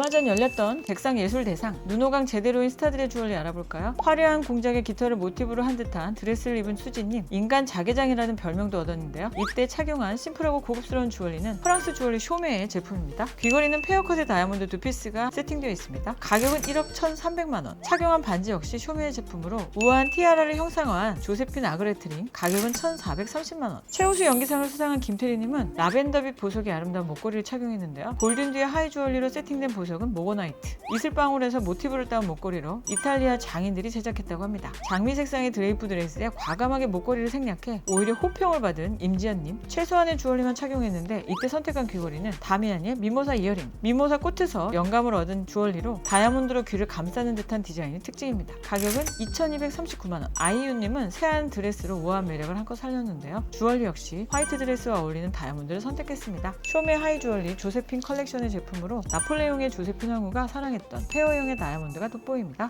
얼마 전 열렸던 백상예술대상 눈호강 제대로인 스타들의 주얼리 알아볼까요? 화려한 공작의 깃털을 모티브로 한 듯한 드레스를 입은 수지님 인간 자개장이라는 별명도 얻었는데요. 이때 착용한 심플하고 고급스러운 주얼리는 프랑스 주얼리 쇼메의 제품입니다. 귀걸이는 페어컷의 다이아몬드 두 피스가 세팅되어 있습니다. 가격은 1억 1,300만 원. 착용한 반지 역시 쇼메의 제품으로 우아한 티아라를 형상화한 조세핀 아그레트링 가격은 1,430만 원. 최우수 연기상을 수상한 김태리님은 라벤더빛 보석의 아름다운 목걸이를 착용했는데요. 골든 뒤에 하이 주얼리로 세팅된 보석 은 모고나이트. 이슬방울에서 모티브를 따온 목걸이로 이탈리아 장인들이 제작했다고 합니다. 장미 색상의 드레이프 드레스에 과감하게 목걸이를 생략해 오히려 호평을 받은 임지연님. 최소한의 주얼리만 착용했는데 이때 선택한 귀걸이는 다미안의 미모사 이어링. 미모사 꽃에서 영감을 얻은 주얼리로 다이아몬드로 귀를 감싸는 듯한 디자인이 특징입니다. 가격은 2239만 원. 아이유님은 새하얀 드레스로 우아한 매력을 한껏 살렸는데요. 주얼리 역시 화이트 드레스와 어울리는 다이아몬드를 선택했습니다. 쇼메 하이 주얼리 조세핀 컬렉션의 제품으로 나폴레옹의 조세핀 황후가 사랑했던 페어 형의 다이아몬드가 돋보입니다